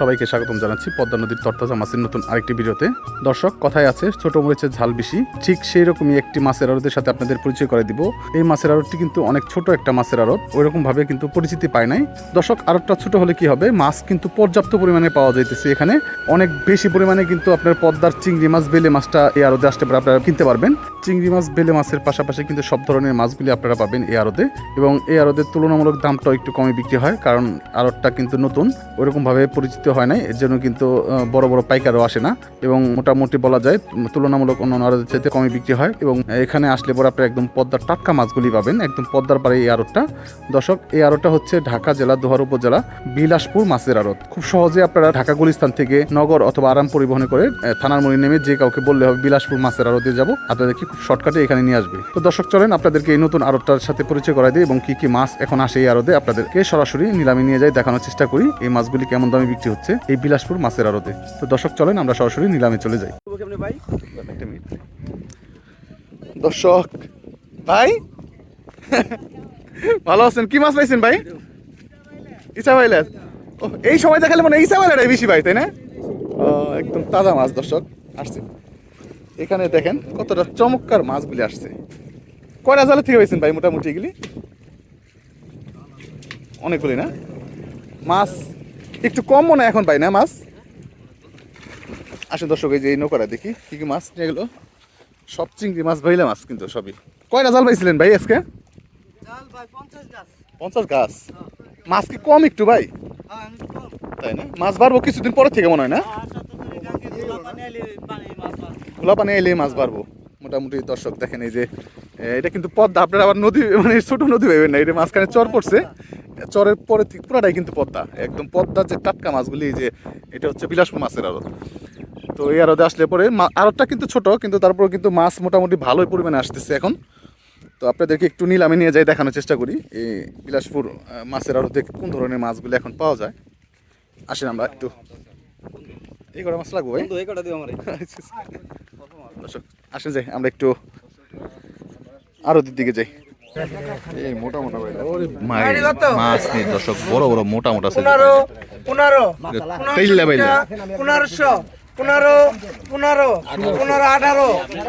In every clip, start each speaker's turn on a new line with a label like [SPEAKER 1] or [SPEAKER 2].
[SPEAKER 1] সবাইকে স্বাগতম জানাচ্ছি পদ্মা নদীর তরতাজা মাছের নতুন আরেকটি ভিডিওতে। দর্শক, কথায় আছে, ছোট মরিচের ঝাল বেশি। ঠিক সেই রকমই একটি মাছের আড়তের সাথে আপনাদের পরিচয় করে দিব। এই মাছের আড়তটি কিন্তু অনেক ছোট একটা মাছের আড়ত। ওইরকম ভাবে কিন্তু পরিচিতি পায় নাই। দর্শক, আড়তটা ছোট হলে কি হবে? মাছ কিন্তু পর্যাপ্ত পরিমাণে পাওয়া যাইতেছে এখানে। অনেক বেশি পরিমাণে কিন্তু আপনার পদ্মার চিংড়ি মাছ, বেলে মাছটা এই আড়তে আসতে পারে, আপনারা কিনতে পারবেন। চিংড়ি মাছ, বেলে মাছের পাশাপাশি কিন্তু সব ধরনের মাছগুলি আপনারা পাবেন এই আড়তে। এবং এই আড়তের তুলনামূলক দামটাও একটু কমে বিক্রি হয়, কারণ আড়তটা কিন্তু নতুন। ওরকম ভাবে পরিচিত হয় নাই, এর জন্য কিন্তু বড় বড় পাইকারও আসে না। এবং মোটামুটি বলা যায়, তুলনামূলক অন্যান্য আড়তের চাইতে কমে বিক্রি হয়। এবং এখানে আসলে পরে আপনি একদম পদ্মার টাটকা মাছগুলি পাবেন, একদম পদ্মার পাড়ে এই আড়তটা। দর্শক, এই আড়তটা হচ্ছে ঢাকা জেলা, দোহার উপজেলা, বিলাসপুর মাছের আড়ত। খুব সহজে আপনারা ঢাকা গুলিস্তান থেকে নগর অথবা আরাম পরিবহনে করে থানার মনে নেমে যে কাউকে বললে হবে বিলাসপুর মাছের আড়তে যাব, আপনাদেরকে খুব শর্টকাটে এখানে নিয়ে আসবে। তো দর্শক, চলেন আপনাদেরকে এই নতুন আড়তটার সাথে পরিচয় করাই দিই এবং কি কি মাছ এখন আসে এই আড়তে, আপনাদেরকে সরাসরি নিলামে নিয়ে যাই, দেখানোর চেষ্টা করি এই মাছগুলি কেমন দামে বিক্রি হচ্ছে। এই বিলাসপুর মাছের আড়তে। তো দর্শক চলেন আমরা সরাসরি নিলামে চলে যাই। দর্শক ভাই? ভালো আছেন? কি মাছ পাইছেন ভাই? ইচ্ছা পাইলে ও এই সময় দেখালে মানে ইচ্ছা পাইলে বেশি ভাই তাই না? ও, একদম তাজা মাছ দর্শক। আসছে। এখানে দেখেন কতটা চমৎকার মাছগুলি আসছে। কয়টা জালে থেকে হয়েছেন ভাই মোটামুটি এগুলি? অনেকগুলি না? মাছ একটু কম মনে হয় এখন ভাই না মাছ? আসেন দর্শক এই যে এই নৌকাটা দেখি কি কি মাছ? নিয়ে গেলো সব চিংড়ি মাছ ভাইলা মাছ কিন্তু সবই। কয়টা জাল পাইছিলেন ভাই আজকে?
[SPEAKER 2] পঞ্চাশ গাছ।
[SPEAKER 1] মাছ কি কম একটু ভাই?
[SPEAKER 2] হ্যাঁ
[SPEAKER 1] তাই না? মাছ বাড়বো কিছুদিন পরে থেকে মনে হয় না?
[SPEAKER 2] গাঙ্গে তোলা পানি এলে মাছ মাছ
[SPEAKER 1] খোলা পানি এলে মাছ বাড়বো। মোটামুটি দর্শক দেখেন এই যে এটা কিন্তু পদ্মা আপনার আবার নদী মানে ছোট নদী ভাবেন না এটা মাঝখানে চর পড়ছে। চরের পরে থেকে পুরাটাই কিন্তু পদ্মা। একদম পদ্মার যে টাটকা মাছগুলি যে এটা হচ্ছে বিলাসপুর মাছের আড়ত। তো এই আড়তে আসলে পরে আড়তটা কিন্তু ছোট কিন্তু তারপর কিন্তু মাছ মোটামুটি ভালোই পরিমাণে আসতেছে এখন। তো আপনাদেরকে একটু নিলামে নিয়ে যাই দেখানোর চেষ্টা করি। এই বিলাসপুর মাছের আড়তে কোন ধরনের মাছগুলি এখন পাওয়া যায়? আসেন আমরা একটু। এই কটা মাছ লাগবো আসেন যাই আমরা একটু আরতির দিকে যাই।
[SPEAKER 3] মোটা মোটা ভাই
[SPEAKER 1] মাছ নেই দর্শক বড় বড় মোটা মোটা
[SPEAKER 4] পনেরো পনেরো পনেরোশো পনেরো পনেরো পনেরো আঠারো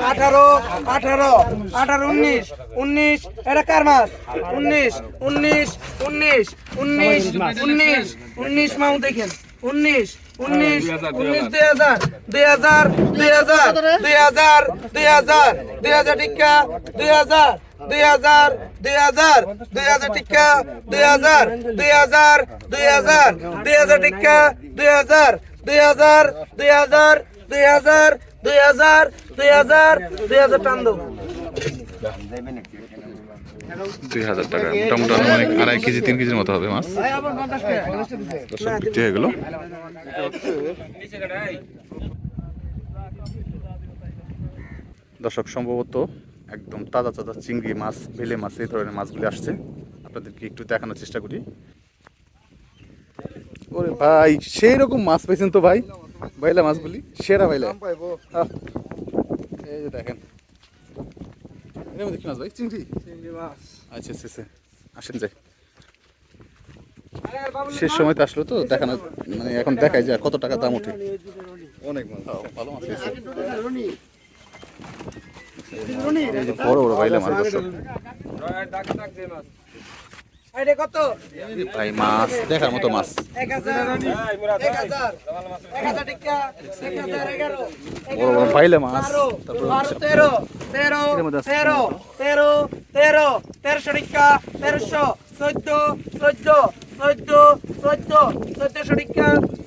[SPEAKER 4] আঠারো আঠারো আঠারো উনিশ উনিশ এটা কার মাছ উনিশ উনিশ উনিশ উনিশ উনিশ উনিশ মাউ দেখেন উনিশ উনিশ উনিশ দুই হাজার দুই হাজার দুই হাজার দুই হাজার দুই হাজার দুই হাজার টিকা দুই হাজার দুই হাজার হাজার দুই হাজার হাজার দুই হাজার দুই হাজার দুই হাজার টিকা দুই হাজার দুই হাজার দুই হাজার দুই হাজার দুই হাজার দুই হাজার দুই হাজার টান
[SPEAKER 1] হাজার টাকা মোটামুটি অনেক আড়াই কেজি তিন কেজির মতো হবে মাছ বিক্রি হয়ে গেল দর্শক সম্ভবত একদম তাজা তাজা চিংড়ি মাছ বেলে মাছ এই ধরনের মাছগুলি আসছে। আপনাদেরকে একটু দেখানোর চেষ্টা করি। ওরে ভাই সেই রকম মাছ পেয়েছেন তো ভাই? বাইলা মাছগুলি সেরা আহ, এই যে দেখেন। এর মধ্যে কি মাছ ভাই? চিংড়ি? চিংড়ি আচ্ছা আচ্ছা আচ্ছা। আসেন যাই। শেষ সময় তো আসলো তো দেখানো মানে এখন দেখাই যায় কত টাকা দাম ওঠে।
[SPEAKER 3] অনেক মাছ।
[SPEAKER 1] ভালো মাছ বড় বড় পাইলে মাছ দর্শক ভাই মাছ দেখার মতো মাছ বড় বড়
[SPEAKER 4] টিকা তেরোশো চোদ্দ চোদ্দ চোদ্দ চোদ্দ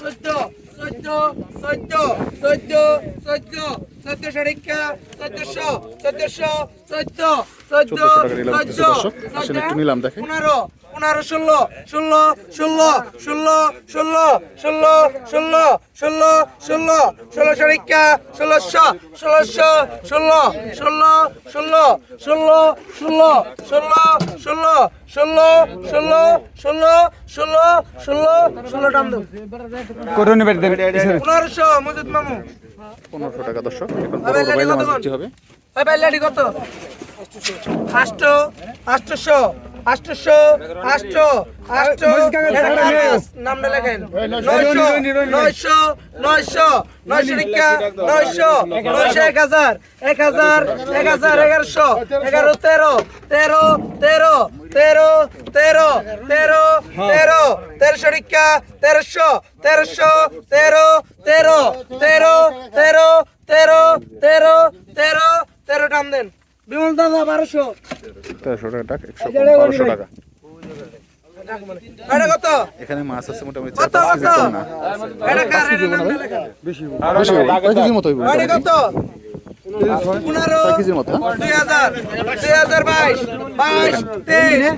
[SPEAKER 4] চোদ্দ চৈদ্য চৈদ্য চৈদ্য চৈদ্য চৈদ্দশো রিক্ষা চৈদ্দশো চৈদ্দশো চৈদ্য চৈদ্দ
[SPEAKER 1] চৈদ্দ
[SPEAKER 4] পনেরো পনেরো ষোলো ষোলো ষোলো ষোলো ষোলো ষোলো ষোলো ষোলো ষোলো ষোলো শরিকা ষোলোশো ষোলোশো ষোলো ষোলো ষোলো ষোলো ষোলো ষোলো ষোলো ষোলো ষোলো ষোলো ষোলো ষোলো ষোলো টান পনেরোশো মজুদ মামু
[SPEAKER 1] পনেরোশো টাকা দর্শক এখন হবে
[SPEAKER 4] ওই বাইলাটি কত আষ্ট আষ্টশো আষ্টশো আষ্ট আষ্ট এটা কার মাছ? নামটা লেখেন নয়শো নয়শো নয়শো নয়শো টিকা নয়শো নয়শো এক হাজার এক হাজার এক হাজার এগারোশো এগারো তেরো তেরো তেরো তেরো তেরো তেরো তেরো তেরোশো টিকা তেরোশো তেরোশো তেরো তেরো তেরো তেরো তেরো তেরো তেরো তেরো টান দেন বিমল দাদা বারোশো।
[SPEAKER 1] তেরোশো টাকা একশো বারোশো টাকা। এখানে মাছ আছে মোটামুটি চার পাঁচ কেজি কম না।
[SPEAKER 4] এটা কার এটা নামটা
[SPEAKER 1] বেশি কয় কেজির মতো হইব। ছয় কেজির মতো?
[SPEAKER 4] হাজার। বাইশ। বাইশ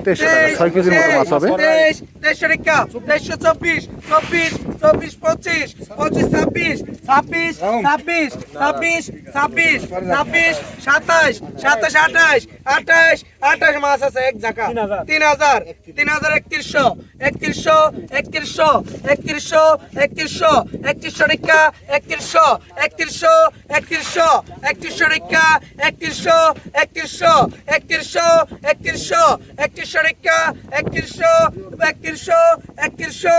[SPEAKER 4] তেইশ।
[SPEAKER 1] ছয় কেজির মতো মাছ হবে।
[SPEAKER 4] তেইশ তেইশশো চব্বিশ চব্বিশ চব্বিশ পঁচিশ পঁচিশ ছাব্বিশ ছাব্বিশ ছাব্বিশ ছাব্বিশ ছাব্বিশ ছাব্বিশ সাতাশ সাতাশ আঠাশ আঠাশ আঠাশ মাছ আছে এক জায়গা তিন হাজার তিন হাজার একত্রিশশো একত্রিশশো একত্রিশশো একত্রিশশো একত্রিশশো একত্রিশশো টিকা একত্রিশশো একত্রিশশো একত্রিশশো একত্রিশশো টিকা একত্রিশশো একত্রিশশো একত্রিশশো একত্রিশশো একত্রিশশো টিকা একত্রিশশো একত্রিশশো একত্রিশশো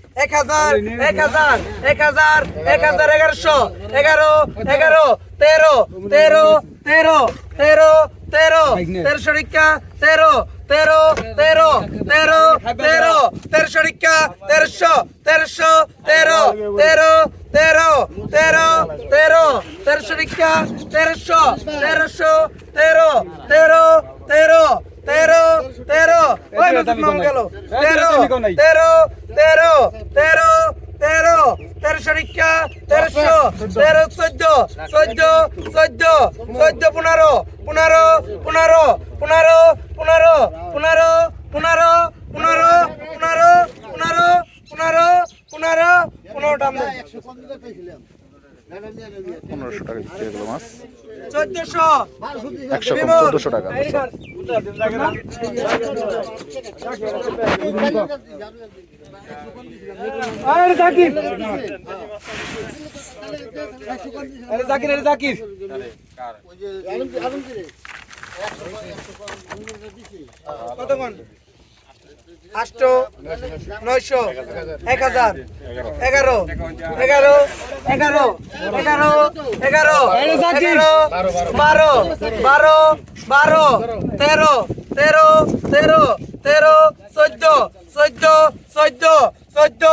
[SPEAKER 4] এক হাজার এক হাজার এক হাজার এক হাজার এগারোশো এগারো এগারো তেরো তেরো তেরো তেরো তেরো তেরোশো টিকা তেরো তেরো তেরো তেরো তেরো তেরোশো টিকা তেরোশো তেরোশো তেরো তেরো তেরো তেরো তেরো তেরোশো টিকা তেরোশো তেরোশো তেরো তেরো তেরো তেরো তেরো ওই নতুন নাম গেল তেরো তেরো তেরো তেরো তেরো তেরোশো টিকা তেরোশো তেরো চোদ্দ চোদ্দ চোদ্দ চোদ্দ পনেরো পনেরো পনেরো পনেরো পনেরো পনেরো পনেরো পনেরো পনেরো পনেরো পনেরো পনেরো পনেরো টান
[SPEAKER 1] পনেরোশো টাকা বিক্রি হয়ে গেল মাছ। একশো কম চোদ্দশো টাকা।
[SPEAKER 4] কতক্ষণ? আষ্ট নয়শো এক হাজার এগারো এগারো এগারো এগারো এগারো এগারো বারো বারো বারো তেরো তেরো তেরো তেরো চোদ্দ চোদ্দ চোদ্দ চোদ্দ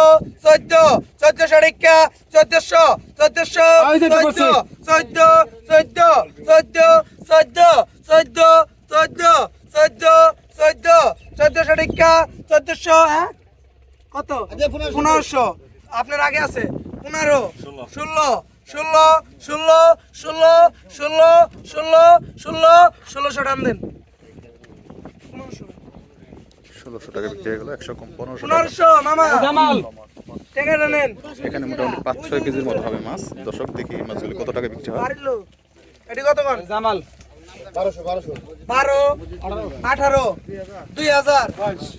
[SPEAKER 4] চোদ্দ চোদ্দশো টিকা চোদ্দশো চোদ্দশো চোদ্দ চোদ্দ চোদ্দ চোদ্দ চোদ্দ চোদ্দ চোদ্দ চোদ্দ চোদ্দ চোদ্দশো টিকা চোদ্দশো হ্যাঁ কত পনেরোশো। আপনার আগে আছে? পনেরো। ষোলো। ষোলো। ষোলো ষোলো ষোলো ষোলো ষোলো ষোলোশো টান দেন।
[SPEAKER 1] ষোলোশো টাকা বিক্রি হয়ে গেল একশো কম পনেরোশো টাকা।
[SPEAKER 4] পনেরোশো জামাল। টাকাটা নেন।
[SPEAKER 1] এখানে মোটামুটি পাঁচ ছয় কেজির মতো হবে মাছ। দর্শক দেখি মাছগুলি কত টাকা বিক্রি হয়।
[SPEAKER 4] বাড়ির লোক। এটি কত জামাল। বারো। আঠারো। দুই হাজার।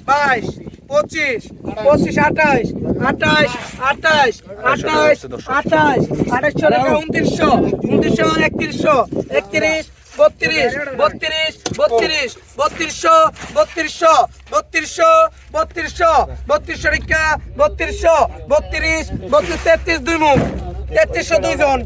[SPEAKER 4] বাইশ। পঁচিশ পঁচিশ আঠাইশ আঠাইশ আঠাইশ আঠাইশ আঠাইশ আঠাইশশো টাকা উনত্রিশশো উনত্রিশশো একত্রিশশো, একত্রিশ, বত্রিশ বত্রিশ বত্রিশ, বত্রিশশো বত্রিশশো বত্রিশশো বত্রিশশো বত্রিশশো টিকা বত্রিশশো, বত্রিশ বত্রিশ, তেত্রিশ দুই মুখ, তেত্রিশশো দুইজন,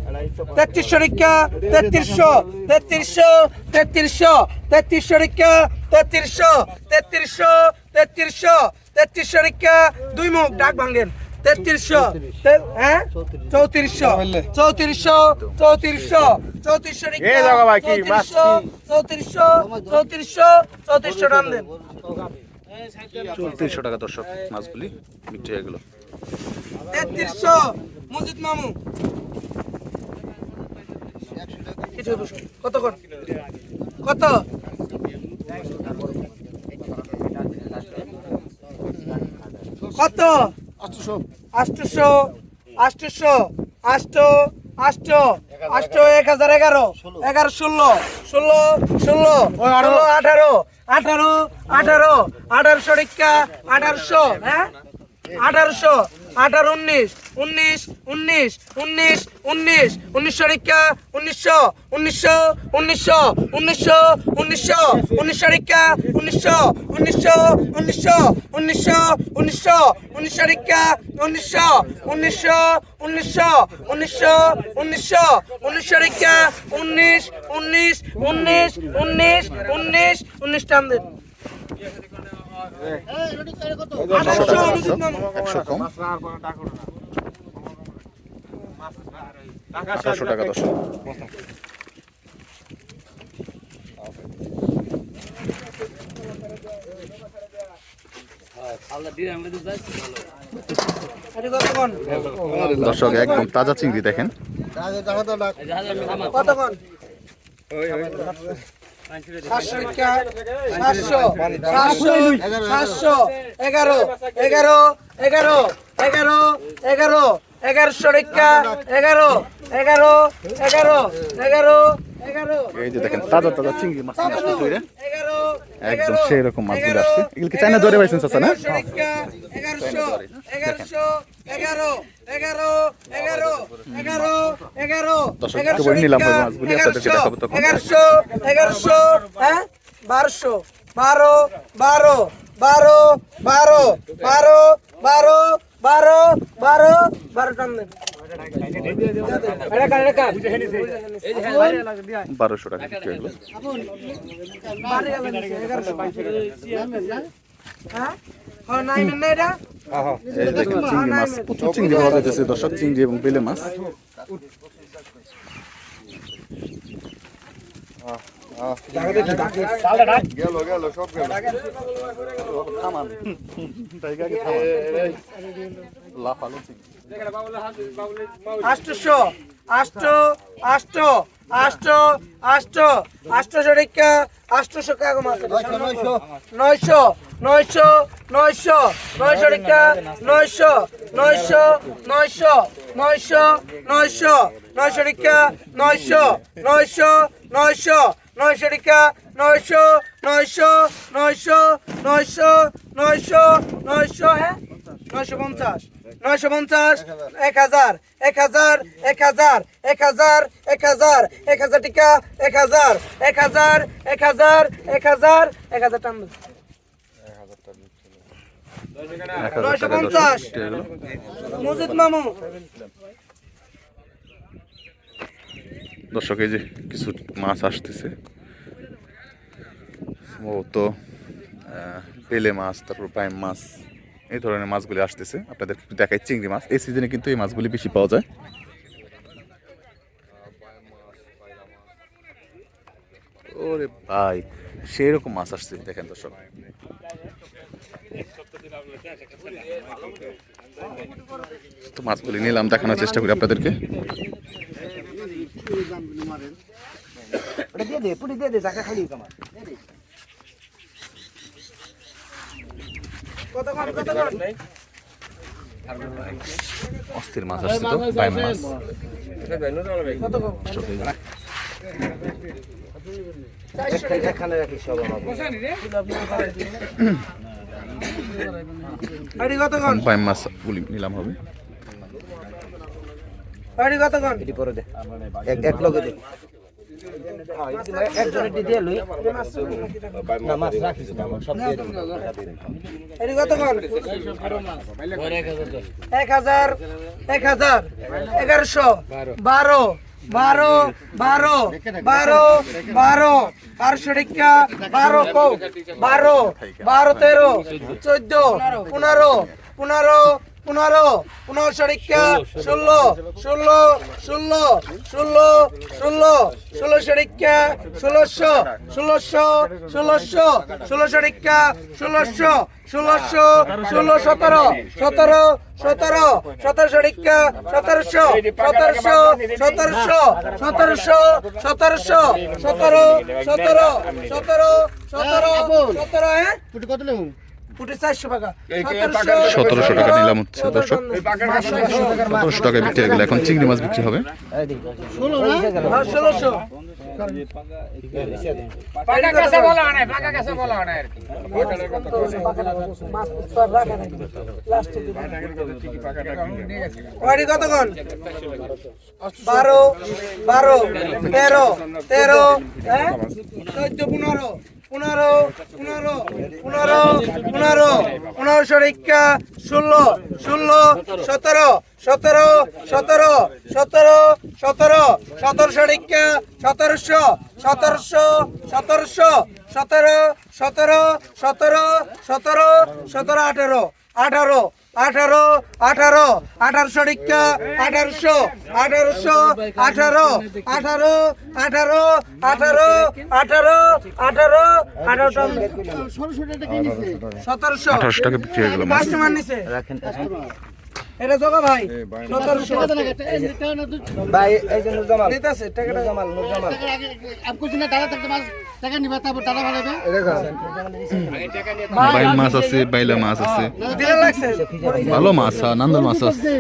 [SPEAKER 4] তেত্রিশশো টিকা তেত্রিশশো তেত্রিশশো তেত্রিশশো তেত্রিশশো টিকা তেত্রিশশো তেত্রিশশো তেত্রিশশো তেত্রিশশো টিকা দুই মুখ ডাক ভাঙ্গেন তেত্রিশশো হ্যাঁ? চৌত্রিশশো চৌত্রিশশো চৌত্রিশশো চৌত্রিশশো টিকা চৌত্রিশশো চৌত্রিশশো চৌত্রিশশো চৌত্রিশশো টান দেন।
[SPEAKER 1] চৌত্রিশশো টাকা দর্শক মাছগুলি বিক্রি হয়ে গেল।
[SPEAKER 4] তেত্রিশশো মসজিদ মামু। কত কত? কত? আষ্টশো আষ্টশো আষ্ট আষ্ট আষ্ট এক হাজার এগারো এগারো ষোলো ষোলো ষোলো ষোলো আঠারো আঠারো আঠারো আঠারোশো টিকা আঠারোশো হ্যাঁ? আঠারোশো। আঠারো উনিশ উনিশ উনিশ উনিশ উনিশ উনিশশো টিকা উনিশশো উনিশশো উনিশশো উনিশশো উনিশশো উনিশশো টিকা উনিশশো উনিশশো উনিশশো উনিশশো উনিশশো উনিশশো টিকা উনিশশো উনিশশো উনিশশো উনিশশো উনিশশো উনিশশো টিকা উনিশ উনিশ উনিশ উনিশ উনিশ উনিশ টান দেন
[SPEAKER 1] টাকা দর্শক একদম তাজা চিংড়ি দেখেন।
[SPEAKER 4] এগারো এগারো এগারো এগারো এগারো এগারোশো টিকা এগারো এগারো এগারো এগারো
[SPEAKER 1] এই যে দেখেন তাজা তাজা চিংড়ি মাছ নিয়ে আসছে তৈরি একদম সেই রকম মাছগুলো আসছে। এগুলো কি চাইনা ধরে পাইছেন চাচা না?
[SPEAKER 4] এগারোশো এগারো এগারো এগারো এগারো এগারো
[SPEAKER 1] দর্শক, একটু বলে নিলাম ওই মাছগুলি, আপনাদেরকে দেখাবো তখন।
[SPEAKER 4] এগারোশো এগারোশো হ্যাঁ বারোশো বারো বারো বারো বারো বারো বারো বারো বারো বারো টান দেন এটা কার, এটা কার?
[SPEAKER 1] বারোশো টাকা
[SPEAKER 4] হ্যাঁ?
[SPEAKER 1] চিংড়ি মাছ প্রচুর চিংড়ি পাওয়া যাচ্ছে দর্শক চিংড়ি এবং বেলে মাছ
[SPEAKER 3] গেল গেল সব গেল
[SPEAKER 4] আষ্টশো আষ্ট আষ্ট আষ্ট আষ্ট আষ্টশো টিকা আষ্টশো কাগো মাছ নয়শো। নয়শো নয়শো নয়শো নয়শো টিকা নয়শো নয়শো নয়শো নয়শো নয়শো নয়শো টিকা নয়শো নয়শো নয়শো নয়শো টিকা নয়শো নয়শো নয়শো নয়শো নয়শো নয়শো হ্যাঁ? নয়শো পঞ্চাশ নয়শো পঞ্চাশ এক হাজার এক হাজার এক হাজার এক হাজার এক হাজার এক হাজার টিকা এক হাজার এক হাজার এক হাজার এক হাজার এক হাজার টান নয়শো পঞ্চাশ। মজিদ মামু।
[SPEAKER 1] দর্শক এই যে কিছু মাছ আসতেছে। ও তো আহ, মাছ তারপর পাইম মাছ এই ধরনের মাছগুলি আসতেছে। আপনাদের একটু দেখাই চিংড়ি মাছ। এই সিজনে কিন্তু এই মাছগুলি বেশি পাওয়া যায়। ওরে ভাই সেই রকম মাছ আসছে দেখেন দর্শক। মাছগুলি নিলাম দেখানোর চেষ্টা করি আপনাদেরকে। ওটা দিয়ে দে পুটি দিয়ে দে
[SPEAKER 4] টাকা খালি কামার
[SPEAKER 1] অস্থির মাছ আসছে তো
[SPEAKER 4] মাছ বাইম নিলাম হবে। এক হাজার এক হাজার এগারোশো বারো বারো বারো বারো বারো বারোশো টিকা বারো কৌ বারো বারো তেরো চোদ্দ পনেরো পনেরো পনেরো পনেরোশো টিকা ষোলো ষোলো ষোলো ষোলো ষোলো ষোলোশো টিকা ষোলোশো ষোলোশো ষোলোশো ষোলোশো টিকা ষোলোশো ষোলোশো, ষোলো, সতেরো সতেরো সতেরো সতেরোশো টিকা সতেরোশো সতেরোশো সতেরোশো সতেরোশো সতেরোশো, সতেরো সতেরো সতেরো সতেরো সতেরো হ্যাঁ? চারশো টাকা
[SPEAKER 1] সতেরোশো টাকা নিলাম এখন চিংড়ি মাছ বিক্রি হবে?
[SPEAKER 2] হ্যাঁ,
[SPEAKER 4] বারো বারো তেরো তেরো হ্যাঁ? চোদ্দ পনেরো। পনেরো পনেরো পনেরো পনেরো, পনেরোশো রিক্কা, ষোলো ষোলো, সতেরো সতেরো সতেরো সতেরো সতেরো, সতেরোশো রিক্কা, সতেরোশো সতেরোশো সতেরোশো, সতেরো সতেরো সতেরো সতেরো সতেরো, আঠেরো, আঠারো। আঠারো আঠারো আঠারোশো টিকা আঠারোশো আঠারোশো আঠারো আঠারো আঠারো আঠারো আঠারো আঠারো আঠারো সতেরোশো
[SPEAKER 1] টাকা বিক্রি হয়ে গেল
[SPEAKER 4] এটা জগা ভাই। সতেরোশো
[SPEAKER 2] ভাই এই যে নুরজামাল।
[SPEAKER 4] নিতেছে টাকাটা
[SPEAKER 2] নুরজামাল নুরজামাল।
[SPEAKER 1] বাইল মাছ আছে বাইলা মাছ আছে। ভালো মাছ হ্যাঁ, নান্দর মাছ আছে।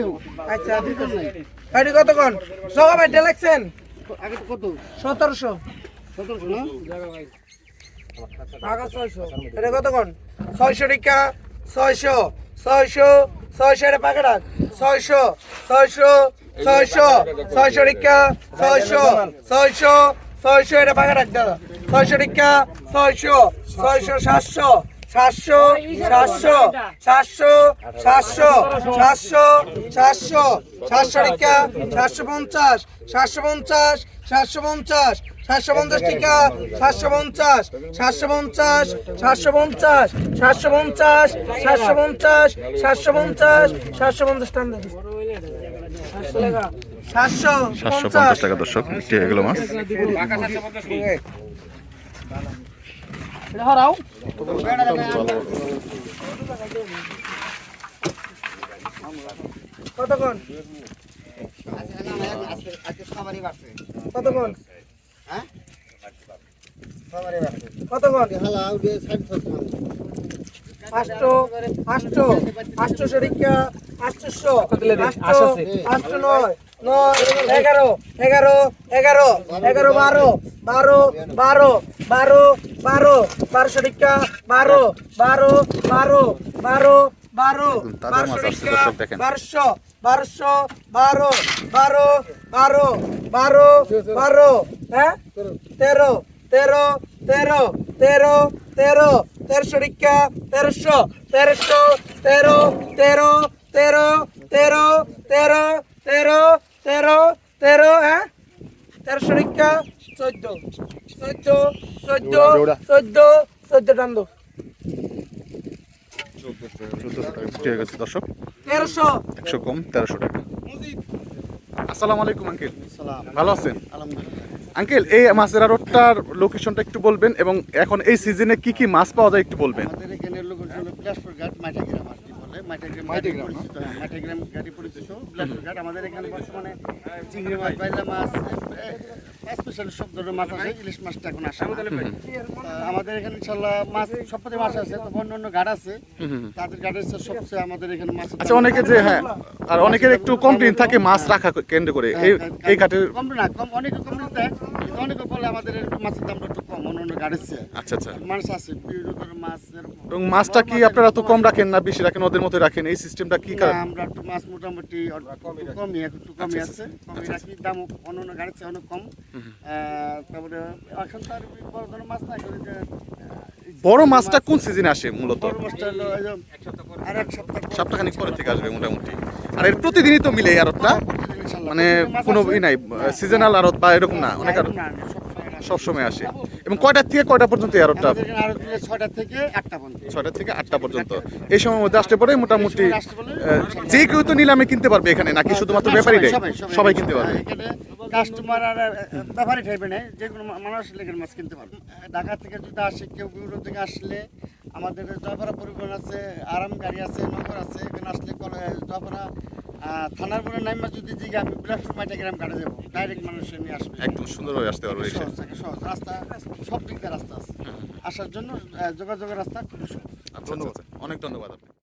[SPEAKER 4] আচ্ছা গাড়ি কতক্ষণ জগা ভাই লাগছেন? সতেরোশো। টাকা ছয়শো। এটা কতক্ষণ ছয়শো টিকা ছয়শো ছয়শো ছয়শো এটা পাকে ডাক ছয়শো ছয়শো ছয়শো ছয়শো টিকা ছয়শো ছয়শো ছয়শো এটা পাকে ডাক দাদা ছয়শো টিকা ছয়শো ছয়শো সাতশো সাতশো সাতশো সাতশো সাতশো সাতশো সাতশো সাতশো টিকা সাতশো পঞ্চাশ সাতশো পঞ্চাশ সাতশো পঞ্চাশ সাতশো পঞ্চাশ টিকা সাতশো পঞ্চাশ সাতশো পঞ্চাশ সাতশো পঞ্চাশ সাতশো পঞ্চাশ সাতশো পঞ্চাশ সাতশো পঞ্চাশ সাতশো পঞ্চাশ টান। সাতশো পঞ্চাশ
[SPEAKER 1] টাকা দর্শক বিক্রি হয়ে গেল মাছ
[SPEAKER 4] কতক্ষণ? কতক্ষণ কতক্ষণ আটশো আটশো আটশো শরিকা আটশোশো আটশো আটশো নয় নয় এগারো এগারো এগারো এগারো বারো বারো বারো বারো বারো বারো শরিকা বারো বারো বারো বারো বারো। বারোশো বারোশো বারো বারো বারো বারো বারো হ্যাঁ তেরো তেরো তেরো তেরো তেরো তেরোশো টিকা তেরোশো তেরোশো তেরো তেরো তেরো তেরো তেরো তেরো তেরো তেরো হ্যাঁ তেরোশো টিকা চোদ্দ চোদ্দ চোদ্দ চোদ্দ চোদ্দ টান দো
[SPEAKER 1] হয়ে দর্শক
[SPEAKER 4] তেরোশো
[SPEAKER 1] একশো কম তেরোশো টাকা আসসালামু আলাইকুম আঙ্কেল ভালো আছেন আঙ্কেল, এই মাছের আড়তটার লোকেশনটা একটু বলবেন এবং এখন এই সিজনে কি কি মাছ পাওয়া যায় একটু বলবেন?
[SPEAKER 5] আমাদের এখানে লোকেশন হলো বিলাসপুর ঘাট। বলে মাইটাগ্রাম মাইটাগ্রাম মাইটাগ্রাম গাড়ি পরিচিত। বিলাসপুর ঘাট আমাদের এখানে বর্তমানে চিংড়ি মাছ বাইলা মাছ স্পেশাল সব ধরনের মাছ আছে ইলিশ মাছটা এখন আসে আমাদের এখানে ইনশাল্লাহ মাছ সবথেকে মাছ আছে তো অন্য অন্য ঘাট আছে তাদের ঘাটের সবচেয়ে আমাদের এখানে মাছ
[SPEAKER 1] আচ্ছা অনেকে যে হ্যাঁ আর অনেকের একটু কমপ্লেন থাকে মাছ রাখা কেন্দ্র করে। এই এই ঘাটের
[SPEAKER 5] কম না কম অনেকে কম দেয় অনেকে বলে আমাদের মাছের দামটা একটু কম অন্য অন্য ঘাটের চেয়ে।
[SPEAKER 1] আচ্ছা আচ্ছা।
[SPEAKER 5] মানুষ আছে বিভিন্ন ধরনের মাছ
[SPEAKER 1] এবং মাছটা কি আপনারা তো কম রাখেন না বেশি রাখেন ওদের মতো রাখেন এই সিস্টেমটা কি কারণ?
[SPEAKER 5] আমরা একটু মাছ মোটামুটি কমই একটু কমই আছে। কমই রাখি দাম অন্য অন্য গাড়ির চেয়ে অনেক কম। তারপরে এখন তো আর বড় ধরনের মাছ না করে যে
[SPEAKER 1] বড় মাছটা কোন সিজনে আসে মূলত?
[SPEAKER 5] আর এক সপ্তাহ
[SPEAKER 1] সপ্তাহখানিক পরে থেকে আসবে মোটামুটি। আর এর প্রতিদিনই তো মিলে
[SPEAKER 5] প্রতিদিন
[SPEAKER 1] মানে কোনো। ই নাই সিজনাল আড়ত বা এরকম না অনেক
[SPEAKER 5] না, সবসময়
[SPEAKER 1] সব সময় আসে। এবং কয়টা থেকে কয়টা পর্যন্ত
[SPEAKER 5] এয়ারটা ছয়টা থেকে আটটা পর্যন্ত।
[SPEAKER 1] ছয়টা থেকে আটটা পর্যন্ত। এই সময় মধ্যে আসতে পারে মোটামুটি যে কেউ তো নিলামে কিনতে পারবে এখানে নাকি শুধুমাত্র
[SPEAKER 5] না,
[SPEAKER 1] ব্যাপারই
[SPEAKER 5] সবাই,
[SPEAKER 1] কিনতে পারবে।
[SPEAKER 5] এখানে কাস্টমার আর ব্যাপারই ঠাইবে না যে কোনো মানুষ লেগের মাছ কিনতে পারবে। ঢাকা থেকে যদি আসে কেউ বিউরো থেকে আসলে আমাদের জয়পাড়া পরিবহন আছে আরাম গাড়ি আছে নগর আছে এখানে আসলে জয়পাড়া থানার মনে নাইমা যদি জিগে আমি বিলাসপুর মাইটা গ্রাম কাটে যাব। ডাইরেক্ট মানুষ নিয়ে আসবে।
[SPEAKER 1] একদম সুন্দরভাবে আসতে পারবে
[SPEAKER 5] সহজ সহজ। রাস্তা সব দিক দিয়ে রাস্তা আছে। আসার জন্য যোগাযোগের রাস্তা খুবই সহজ।
[SPEAKER 1] আচ্ছা। অনেক ধন্যবাদ আপনি